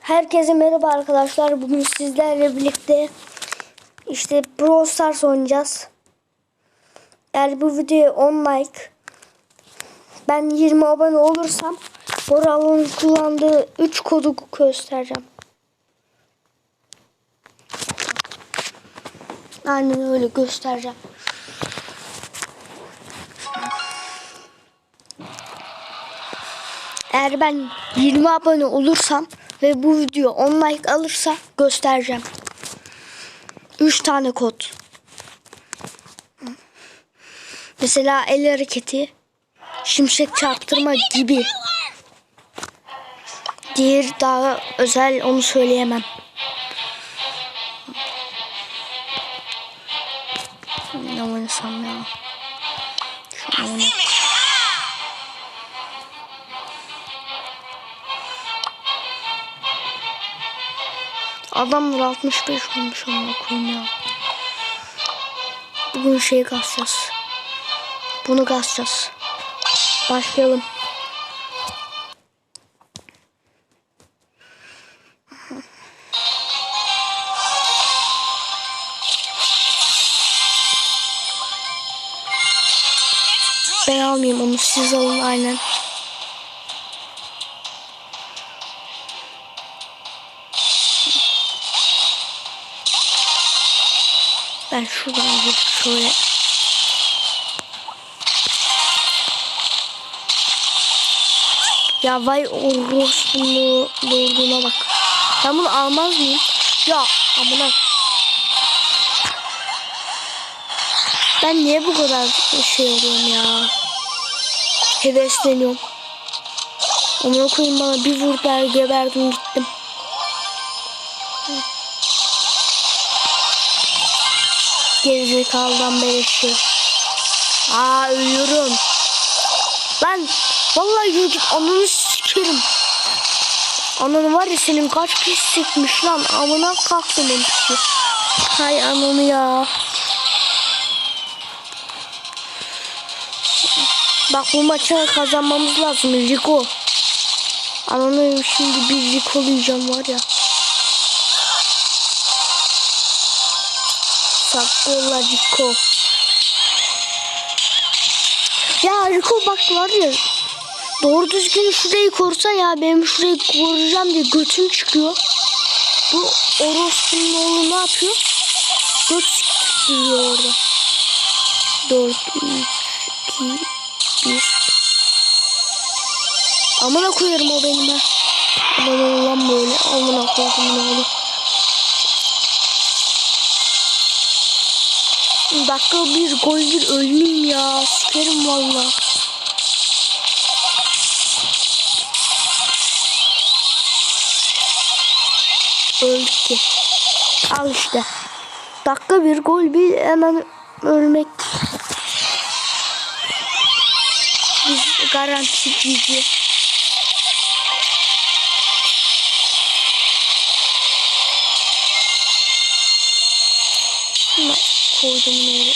Herkese merhaba arkadaşlar. Bugün sizlerle birlikte işte Brawl Stars oynayacağız. Eğer bu videoya 10 like ben 20 abone olursam Boral'ın kullandığı 3 kodu göstereceğim. Aynen öyle göstereceğim. Eğer ben 20 abone olursam ve bu video 10 like alırsa göstereceğim. 3 tane kod. Mesela el hareketi, şimşek çarptırma gibi. Diğer daha özel onu söyleyemem. Ne oynasam ya? Şunu oynayayım. Adamlar 65 olmuş amına koyayım ya. Bugün şey kasacağız. Bunu kasacağız. Başlayalım. Ben almayayım onu siz alın aynen. Ben şuradan bir şöyle Ya vay orospunlu doğduğuna bak. Ben bunu almaz mıyım? Ya amına. Ben niye bu kadar şey oluyorum ya? Hevesleniyorum. Amına koyayım bana bir vurdular geberdim gittim. Gerizekalıdan beleşiyor. Aa ölüyorum. Lan vallahi yürüdük ananı sikerim. Ananı var ya senin kaç pislikmiş lan. Amına kalktım ben pisi. Hay ananı ya. Bak bu maçı kazanmamız lazım Rico. Ananı şimdi bir Rico'layacağım var ya. Sakkola Rico. Ya Rico bak var ya. Doğru düzgün şurayı korusa ya benim şurayı koruyacağım diye götüm çıkıyor. Bu orospunun oğlu ne yapıyor? Göt çıkıyor orada. 4, 3, 2, 1. Amına koyarım o benim ha. Aman lan böyle. Amına koydum ne olur. Dakika bir gol bir ölmeyeyim ya. Sikerim valla. Öldük ki. Al işte. Dakika bir gol bir hemen ölmek. Biz garanti GG. Koydum nereye.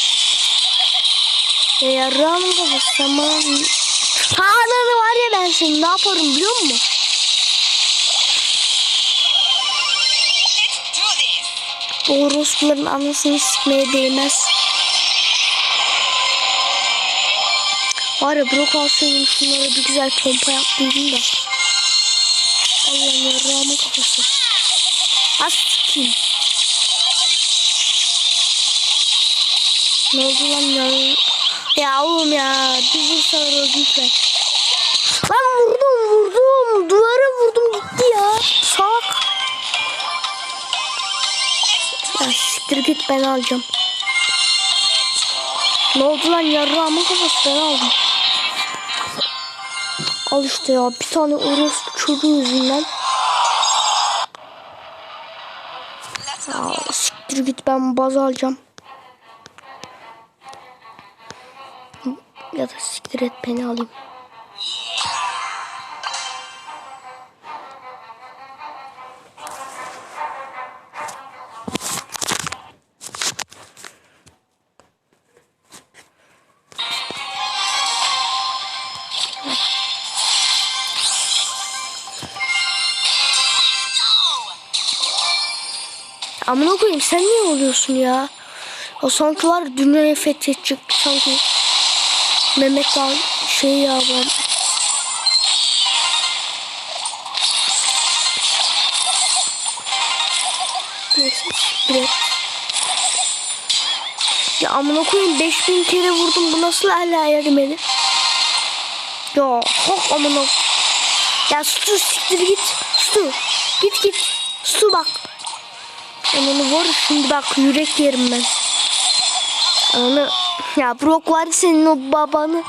Ya yarrağımın kafası tamam. Ha ananı var ya ben seni ne yaparım biliyor musun? Bu orospuların anasını sikmeye değmez. Var ya Brock alsaydım şunlara bir güzel pompa yaptıydım da. Allah'ım yarrağımın kafası. Az sikeyim. Ne oldu lan ya? Ya oğlum ya. Bir vursalar öldüyse. Lan vurdum vurdum. Duvara vurdum gitti ya. Salak. Ya siktir git ben alacağım. Ne oldu lan yarrağımın kafası ben aldım. Al işte ya bir tane orospu çocuğu yüzünden. Ya siktir git ben baz alacağım. Ya da siktir et beni alayım. Amına koyayım sen niye oluyorsun ya? O sanki var dünyayı fethedecek sanki. Mehmet Dağ şey ya ben. Neyse direkt. Ya amına koyayım 5000 kere vurdum bu nasıl hala yerimedi? Ya hok amına. Ya su siktir git. Su. Git git. Su bak. Onu vur şimdi bak yürek yerim ben. Onu ya Brock var senin o babanı.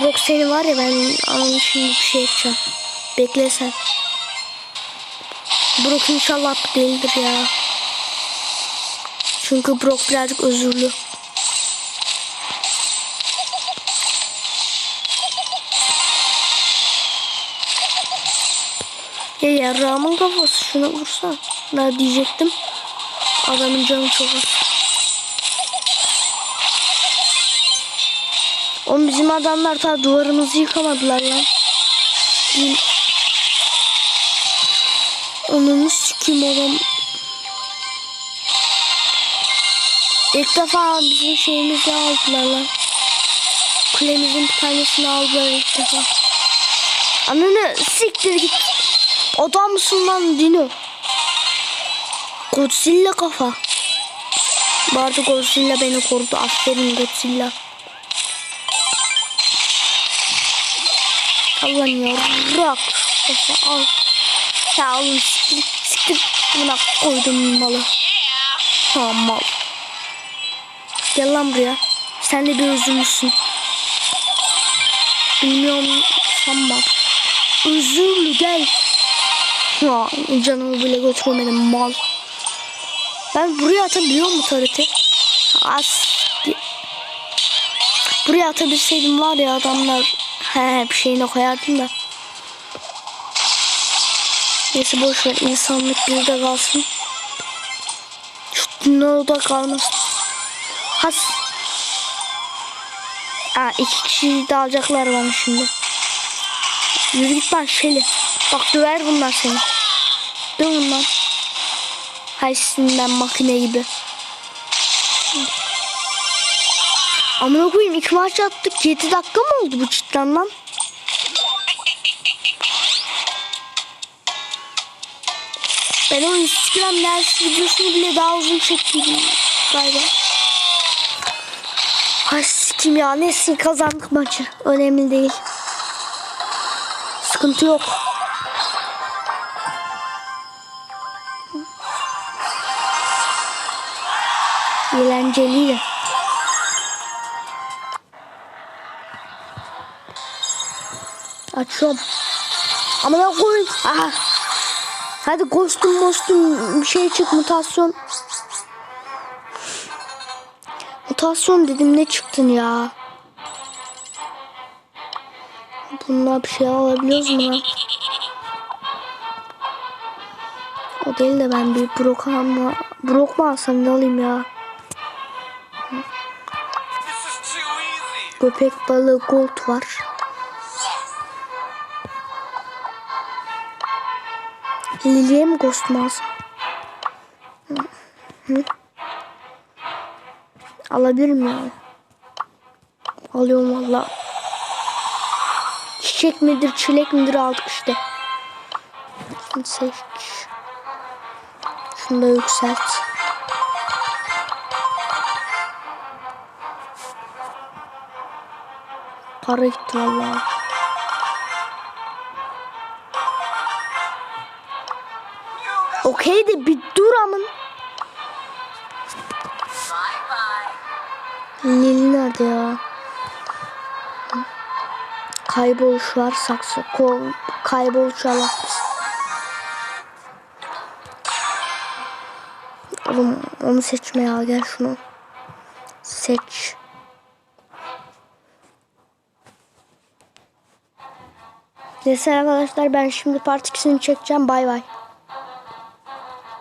Brock seni var ya ben ananı şimdi bir şey edeceğim. Bekle sen. Brock inşallah değildir ya. Çünkü Brock birazcık özürlü. Ya yarrağımın kafası şuna vursa. Ne diyecektim. Adamın canı çok az. Oğlum bizim adamlar ta duvarımızı yıkamadılar. Bizim... Onunu sikeyim adam. İlk defa bizim şeyimizi aldılar lan. Kulemizin bir tanesini aldılar ilk defa. Ananı siktir git. Adam mısın lan Dino? Godzilla kafa. Bu arada Godzilla beni korudu. Aferin Godzilla. Al lan yarrak. Kafa al. Ya oğlum siktir. Siktir. Buna koydum malı. Ha mal. Gel lan buraya. Sen de bir özürlüsün. Bilmiyorum sanma. Özürlü gel. Ya canımı bile götürmedim mal. Ben buraya atabiliyor mu tarıtı? Az. Buraya atabilseydim var ya adamlar he bir şeyine koyardım da. Neyse boş ver insanlık bir de kalsın. Şu dünyada kalmasın. Has. Aa iki kişi de alacaklar bana şimdi. Yürü git lan Şeli. Bak döver bunlar seni. Dövün lan. Haysinden makine gibi. Amına koyayım iki maç attık. 7 dakika mı oldu bu cidden lan? Ben o Instagram ders videosunu bile daha uzun çektim galiba. Ay sikim ya neyse kazandık maçı. Önemli değil. Sıkıntı yok. Eğlenceliydi. Açıyorum. Ama ne koyayım? Aha. Hadi kostüm kostüm bir şey çık mutasyon. Mutasyon dedim ne çıktın ya? Bununla bir şey alabiliyoruz mu lan? O değil de ben bir brok alma, brok mu alsam ne alayım ya? Köpek balığı gold var. Lili'ye mi. Hı. Alabilirim yani. Alıyorum valla. Çiçek midir çilek midir aldık işte. Şunu seç. Şunu da yükselt. Para gitti. Okey de bir dur amın. Lili nerede ya? Kayboluş var saksı. Kayboluş Allah. Oğlum onu seçme ya gel şunu. Seç. Neyse arkadaşlar ben şimdi part 2'sini çekeceğim. Bay bay.